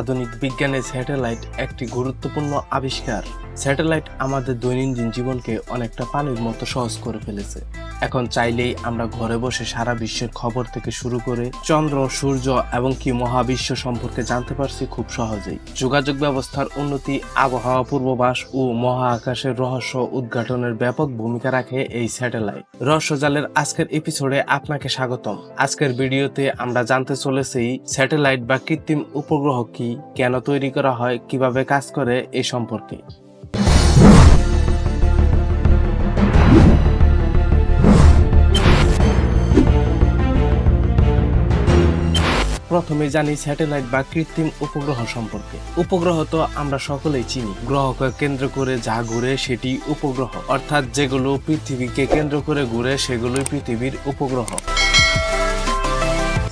আধুনিক বিজ্ঞানের স্যাটেলাইট একটি গুরুত্বপূর্ণ আবিষ্কার। স্যাটেলাইট আমাদের দৈনন্দিন জীবনকে অনেকটা পানির মতো সহজ করে ফেলেছে। এখন চাইলেই আমরা ঘরে বসে সারা বিশ্বের খবর থেকে শুরু করে চন্দ্র, সূর্য এবং কি মহাবিশ্ব সম্পর্কে জানতে পারছি খুব সহজেই। যোগাযোগ ব্যবস্থার উন্নতি, আবহাওয়া পূর্বাভাস ও মহাকাশের রহস্য উদ্ঘাটনের ব্যাপক ভূমিকা রাখে এই স্যাটেলাইট। রহস্যজালের আজকের এপিসোডে আপনাকে স্বাগতম। আজকের ভিডিওতে আমরা জানতে চলেছি স্যাটেলাইট বা কৃত্রিম উপগ্রহ কি, কেন তৈরি করা হয়, কীভাবে কাজ করে এই সম্পর্কে। প্রথমে জানি স্যাটেলাইট বা কৃত্রিম উপগ্রহ সম্পর্কে। উপগ্রহ তো আমরা সকলেই চিনি। গ্রহকে কেন্দ্র করে যা ঘুরে সেটি উপগ্রহ। অর্থাৎ যেগুলো পৃথিবীকে কেন্দ্র করে ঘুরে, সেগুলোই পৃথিবীর উপগ্রহ।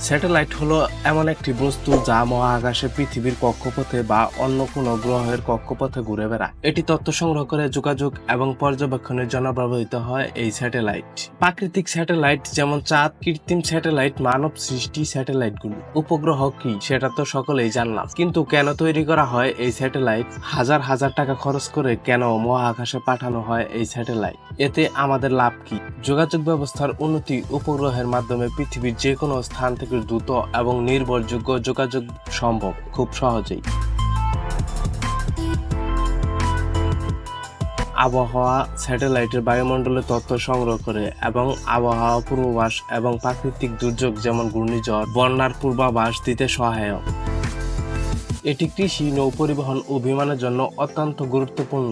স্যাটেলাইট হলো এমন একটি বস্তু যা মহাকাশে পৃথিবীর কক্ষপথে বা অন্য কোনো গ্রহের কক্ষপথে ঘুরে বেড়ায়। এটি তথ্য সংগ্রহ করে যোগাযোগ এবং পর্যবেক্ষণের জন্য ব্যবহৃত হয় এই স্যাটেলাইট। প্রাকৃতিক স্যাটেলাইট যেমন চাঁদ, কৃত্রিম স্যাটেলাইট, মানব সৃষ্টি স্যাটেলাইট স্যাটেলাইটগুলো। উপগ্রহ কি, সেটা তো সকলেই জানলাম। কিন্তু কেন তৈরি করা হয় এই স্যাটেলাইট? হাজার হাজার টাকা খরচ করে কেন মহাকাশে পাঠানো হয় এই স্যাটেলাইট? এতে আমাদের লাভ কি? যোগাযোগ ব্যবস্থার উন্নতি উপগ্রহের মাধ্যমে পৃথিবীর যে কোনো স্থান থেকে দ্রুত এবং নির্ভরযোগ্য যোগাযোগ সম্ভব খুব সহজেই। আবহাওয়া স্যাটেলাইটের বায়ুমণ্ডলে তথ্য সংগ্রহ করে এবং আবহাওয়া পূর্বাভাস এবং প্রাকৃতিক দুর্যোগ যেমন ঘূর্ণিঝড়, বন্যার পূর্বাভাস দিতে সহায়ক। এটি কৃষি নৌ পরিবহন ও বিমানের জন্য অত্যন্ত গুরুত্বপূর্ণ।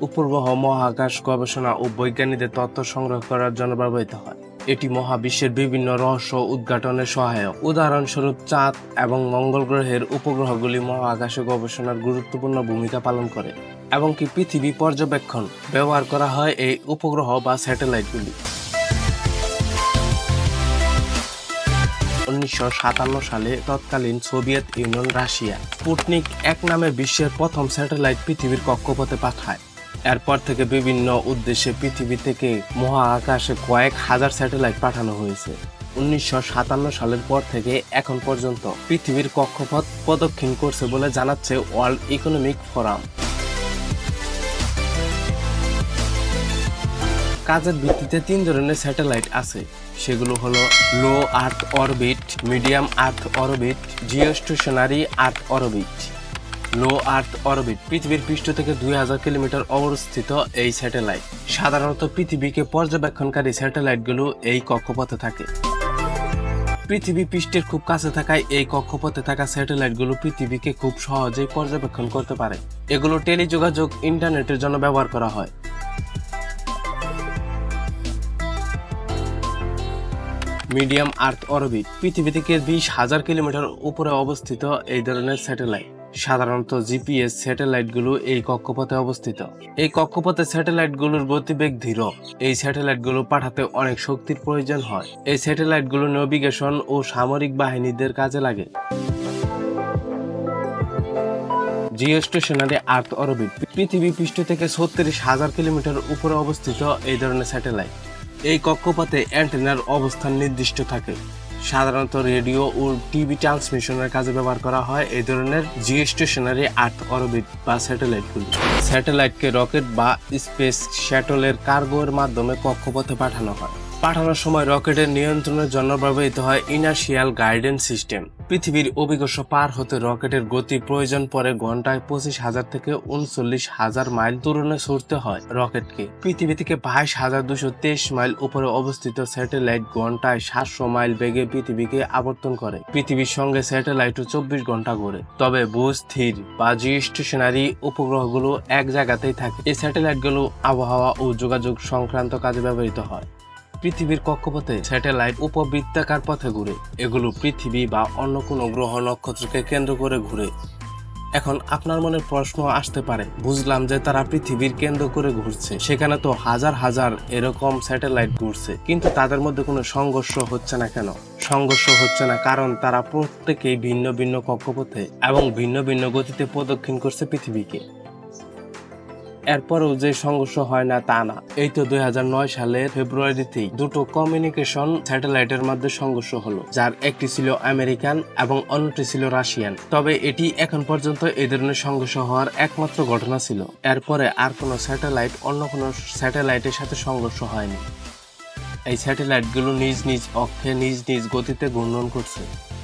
উপগ্রহ, মহাকাশ গবেষণা ও বৈজ্ঞানিকদের তথ্য সংগ্রহ করার জন্য ব্যবহৃত হয়। এটি মহাবিশ্বের বিভিন্ন রহস্য উদ্ঘাটনে সহায়ক। উদাহরণস্বরূপ চাঁদ এবং মঙ্গল গ্রহের উপগ্রহগুলি মহাকাশে গবেষণার গুরুত্বপূর্ণ ভূমিকা পালন করে, এবং কি পৃথিবী পর্যবেক্ষণ ব্যবহার করা হয় এই উপগ্রহ বা স্যাটেলাইটগুলি। উনিশশো সাতান্ন সালে তৎকালীন সোভিয়েত ইউনিয়ন রাশিয়া স্পুটনিক এক নামে বিশ্বের প্রথম স্যাটেলাইট পৃথিবীর কক্ষপথে পাঠায়। এরপর থেকে বিভিন্ন উদ্দেশ্যে পৃথিবী থেকে মহাকাশে কয়েক হাজার স্যাটেলাইট পাঠানো হয়েছে। উনিশশো সাতান্ন সালের পর থেকে এখন পর্যন্ত পৃথিবীর কক্ষপথ প্রদক্ষিণ করছে বলে জানাচ্ছে ওয়ার্ল্ড ইকোনমিক ফোরাম। কাজের ভিত্তিতে তিন ধরনের স্যাটেলাইট আছে। সেগুলো হলো low earth orbit, medium earth orbit, geostationary earth orbit. Low earth orbit পৃথিবীর পৃষ্ঠ থেকে দুই হাজার কিলোমিটার অবস্থিত এই স্যাটেলাইট। সাধারণত পৃথিবীকে পর্যবেক্ষণকারী স্যাটেলাইটগুলো এই কক্ষপথে থাকে। পৃথিবী পৃষ্ঠের খুব কাছে থাকায় এই কক্ষপথে থাকা স্যাটেলাইটগুলো পৃথিবীকে খুব সহজেই পর্যবেক্ষণ করতে পারে। এগুলো টেলিযোগাযোগ, ইন্টারনেটের জন্য ব্যবহার করা হয়। মিডিয়াম আর্থ অরবিট পৃথিবী থেকে বিশ হাজার কিলোমিটার উপরে অবস্থিত এই ধরনের স্যাটেলাইট। সাধারণত জিপিএস স্যাটেলাইটগুলো এই কক্ষপথে অবস্থিত। এই কক্ষপথে স্যাটেলাইটগুলোর গতিবেগ ধীর। এই স্যাটেলাইটগুলো পাঠাতে অনেক শক্তির প্রয়োজন হয়। এই স্যাটেলাইটগুলো নেভিগেশন ও সামরিক বাহিনীদের কাজে লাগে। জিও স্টেশনারি আর্থ অরবিট, পৃথিবী পৃষ্ঠ থেকে ছত্রিশ হাজার কিলোমিটার উপরে অবস্থিত এই ধরনের স্যাটেলাইট। এই কক্ষপথে অ্যান্টেনার অবস্থান নির্দিষ্ট থাকে। সাধারণত রেডিও ও টিভি ট্রান্সমিশনের কাজে ব্যবহার করা হয়। এই ধরনের জিও স্টেশনারি আর্থ অরবিট বা স্যাটেলাইটগুলি। স্যাটেলাইটকে রকেট বা স্পেস শ্যাটলের কার্গোর মাধ্যমে কক্ষপথে পাঠানো হয়। পাঠানোর সময় রকেটের নিয়ন্ত্রণের জন্য ব্যবহৃত হয় ইনার্শিয়াল গাইডেন্স সিস্টেম। পৃথিবীর অভিকর্ষ পার হতে রকেটের গতি প্রয়োজন পরে ঘন্টায় পঁচিশ হাজার থেকে উনচল্লিশ হাজার মাইল দূরণে ছুটতে হয় রকেটকে। পৃথিবী থেকে বাইশ হাজার দুশো তেইশ মাইল উপরে অবস্থিত স্যাটেলাইট ঘন্টায় সাতশো মাইল বেগে পৃথিবীকে আবর্তন করে। পৃথিবীর সঙ্গে স্যাটেলাইটও চব্বিশ ঘণ্টা ঘোরে। তবে ভূস্থির বা জিও স্টেশনারি উপগ্রহগুলো এক জায়গাতেই থাকে। এই স্যাটেলাইটগুলো আবহাওয়া ও যোগাযোগ সংক্রান্ত কাজে ব্যবহৃত হয়। পৃথিবীর কক্ষপথে স্যাটেলাইট উপবৃত্তাকার পথে ঘুরে। এগুলো পৃথিবী বা অন্য কোনো গ্রহ নক্ষত্রকে কেন্দ্র করে ঘুরে। এখন আপনার মনে প্রশ্ন আসতে পারে, বুঝলাম যে তারা পৃথিবীর কেন্দ্র করে ঘুরছে। সেখানে তো হাজার হাজার এরকম স্যাটেলাইট ঘুরছে। কিন্তু তাদের মধ্যে কোনো সংঘর্ষ হচ্ছে না কেন? সংঘর্ষ হচ্ছে না কারণ তারা প্রত্যেকেই ভিন্ন ভিন্ন কক্ষপথে এবং ভিন্ন ভিন্ন গতিতে প্রদক্ষিণ করছে পৃথিবীকে। এরপরেও যে সংঘর্ষ হয় না তা না। এই তো দুই হাজার নয় সালের ফেব্রুয়ারিতেই দুটো কমিউনিকেশন স্যাটেলাইটের মধ্যে সংঘর্ষ হলো, যার একটি ছিল আমেরিকান এবং অন্যটি ছিল রাশিয়ান। তবে এটি এখন পর্যন্ত এই ধরনের সংঘর্ষ হওয়ার একমাত্র ঘটনা ছিল। এরপরে আর কোনো স্যাটেলাইট, অন্য কোনো স্যাটেলাইটের সাথে সংঘর্ষ হয়নি। এই স্যাটেলাইটগুলো নিজ নিজ অক্ষে, নিজ নিজ গতিতে ঘূর্ণন করছে।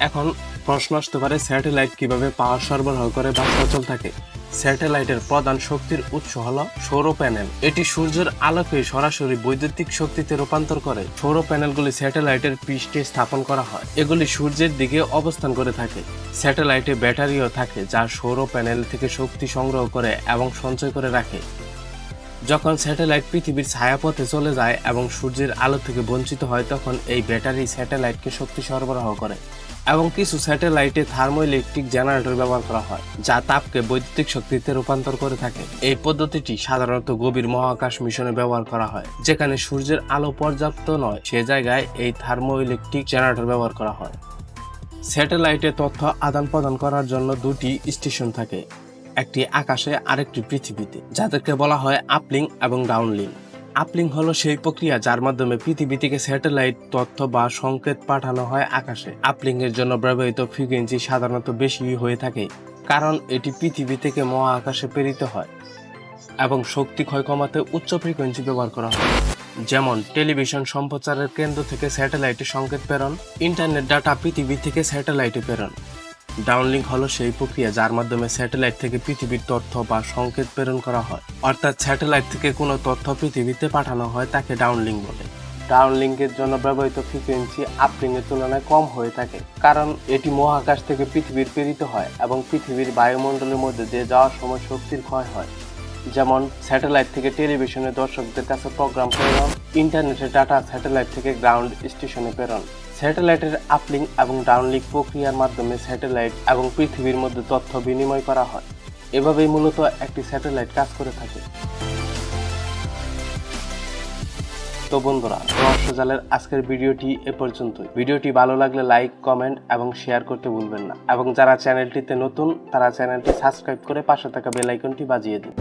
এখন প্রশ্ন আসতে পারে, স্যাটেলাইট কীভাবে পাওয়ার সরবরাহ করে বা সচল থাকে? স্যাটেলাইটের প্রধান শক্তির উৎস হল সৌর প্যানেল। এটি সূর্যের আলোকে সরাসরি বৈদ্যুতিক শক্তিতে রূপান্তর করে সৌর প্যানেলগুলি স্যাটেলাইটের পৃষ্ঠে স্থাপন করা হয়। এগুলি সূর্যের দিকে অবস্থান করে থাকে। স্যাটেলাইটে ব্যাটারিও থাকে যা সৌর প্যানেল থেকে শক্তি সংগ্রহ করে এবং সঞ্চয় করে রাখে। যখন স্যাটেলাইট পৃথিবীর ছায়াপথে চলে যায় এবং সূর্যের আলো থেকে বঞ্চিত হয়, তখন এই ব্যাটারি স্যাটেলাইটকে শক্তি সরবরাহ করে এবং কিছু স্যাটেলাইটে থার্মোইলেকট্রিক জেনারেটর ব্যবহার করা হয়, যা তাপকে বৈদ্যুতিক শক্তিতে রূপান্তর করে থাকে। এই পদ্ধতিটি সাধারণত গভীর মহাকাশ মিশনে ব্যবহার করা হয়, যেখানে সূর্যের আলো পর্যাপ্ত নয়, সে জায়গায় এই থার্মোইলেকট্রিক জেনারেটর ব্যবহার করা হয়। স্যাটেলাইটে তথ্য আদান প্রদান করার জন্য দুটি স্টেশন থাকে। একটি আকাশে আরেকটি পৃথিবীতে, যাদেরকে বলা হয় আপলিং এবং ডাউনলিং। আপলিং হলো সেই প্রক্রিয়া যার মাধ্যমে পৃথিবী থেকে স্যাটেলাইট তথ্য বা সংকেত পাঠানো হয় আকাশে। আপলিং এর জন্য ব্যবহৃত ফ্রিকোয়েন্সি সাধারণত বেশি হয়ে থাকে, কারণ এটি পৃথিবী থেকে মহাকাশে প্রেরিত হয় এবং শক্তি ক্ষয় কমাতে উচ্চ ফ্রিকোয়েন্সি ব্যবহার করা হয়। যেমন, টেলিভিশন সম্প্রচারের কেন্দ্র থেকে স্যাটেলাইটে সংকেত প্রেরণ, ইন্টারনেট ডাটা পৃথিবী থেকে স্যাটেলাইটে প্রেরণ। ডাউনলিঙ্ক হলো সেই প্রক্রিয়া যার মাধ্যমে স্যাটেলাইট থেকে পৃথিবীর তথ্য বা সংকেত প্রেরণ করা হয়। অর্থাৎ স্যাটেলাইট থেকে কোনো তথ্য পৃথিবীতে পাঠানো হয় তাকে ডাউনলিঙ্ক বলে। ডাউনলিঙ্কের জন্য ব্যবহৃত ফ্রিকোয়েন্সি আপলিংয়ের তুলনায় কম হয়ে থাকে, কারণ এটি মহাকাশ থেকে পৃথিবীর প্রেরিত হয় এবং পৃথিবীর বায়ুমণ্ডলের মধ্যে দিয়ে যাওয়ার সময় শক্তির ক্ষয় হয়। যেমন, স্যাটেলাইট থেকে টেলিভিশনে দর্শকদের কাছে প্রোগ্রাম প্রেরণ ইন্টারনেটের ডাটা স্যাটেলাইট থেকে গ্রাউন্ড স্টেশনে প্রেরণ। স্যাটেলাইটের আপলিং এবং ডাউনলিং প্রক্রিয়ার মাধ্যমে স্যাটেলাইট এবং পৃথিবীর মধ্যে তথ্য বিনিময় করা হয়। এভাবেই মূলত একটি স্যাটেলাইট কাজ করে থাকে। তো বন্ধুরা রহস্যজালের আজকের ভিডিওটি এ পর্যন্তই। ভিডিওটি ভালো লাগলে লাইক, কমেন্ট এবং শেয়ার করতে ভুলবেন না। এবং যারা চ্যানেলটিতে নতুন, তারা চ্যানেলটি সাবস্ক্রাইব করে পাশে থাকা বেল আইকনটি বাজিয়ে দিন।